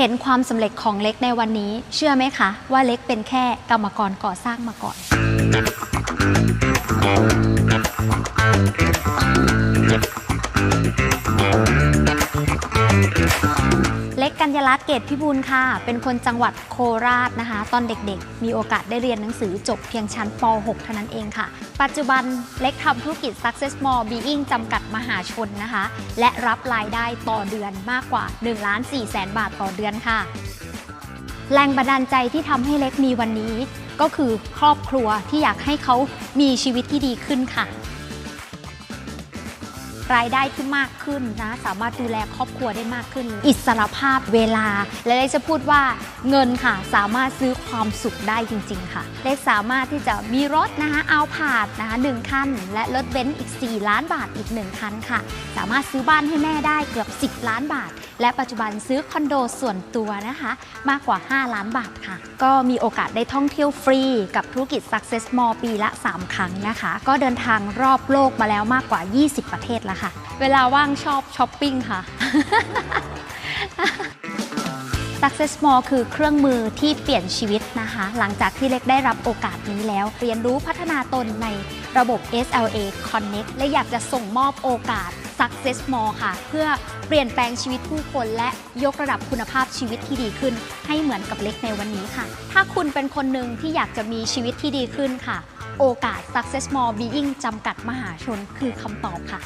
เห็นความสำเร็จของเล็กในวันนี้ เชื่อไหมคะ ว่าเล็กเป็นแค่กรรมกรก่อสร้างมาก่อนเกัญญาลักษณ์เกตพิบูลค่ะ เป็นคนจังหวัดโคราชนะคะ ตอนเด็กๆ มีโอกาสได้เรียนหนังสือจบเพียงชั้นป .6 เท่านั้นเองค่ะ ปัจจุบันเล็กทำธุรกิจ Success Mall Being จำกัดมหาชนนะคะ และรับรายได้ต่อเดือนมากกว่า1ล้าน4แสนบาทต่อเดือนค่ะ แรงบันดาลใจที่ทำให้เล็กมีวันนี้ ก็คือครอบครัวที่อยากให้เขามีชีวิตที่ดีขึ้นค่ะ รายได้ที่มากขึ้นนะ สามารถดูแลครอบครัวได้มากขึ้น อิสรภาพเวลา และเล็กจะพูดว่าเงินค่ะ สามารถซื้อความสุขได้จริง ๆ ค่ะ เล็กสามารถที่จะมีรถนะคะเอาผาดนะคะหนึ่งคัน และรถเบนซ์อีก 4 ล้านบาทอีก 1 คันค่ะ สามารถซื้อบ้านให้แม่ได้เกือบ 10 ล้านบาท และปัจจุบันซื้อคอนโดส่วนตัวนะคะ มากกว่า 5 ล้านบาทค่ะ ก็มีโอกาสได้ท่องเที่ยวฟรีกับธุรกิจ Success Mall ปีละ 3 ครั้งนะคะ ก็เดินทางรอบโลกมาแล้วมากกว่า 20 ประเทศแล้วค่ะ เวลาว่างชอบช้อปปิ้งค่ะ Success Mall คือเครื่องมือที่เปลี่ยนชีวิตนะคะ หลังจากที่เล็กได้รับโอกาสนี้แล้ว เรียนรู้พัฒนาตนในระบบ SLA Connect และอยากจะส่งมอบโอกาส Success Mall ค่ะ เพื่อเปลี่ยนแปลงชีวิตผู้คนและยกระดับคุณภาพชีวิตที่ดีขึ้น ให้เหมือนกับเล็กในวันนี้ค่ะ ถ้าคุณเป็นคนหนึ่งที่อยากจะมีชีวิตที่ดีขึ้นค่ะ โอกาส Success More Being จำกัดมหาชนคือคำตอบค่ะ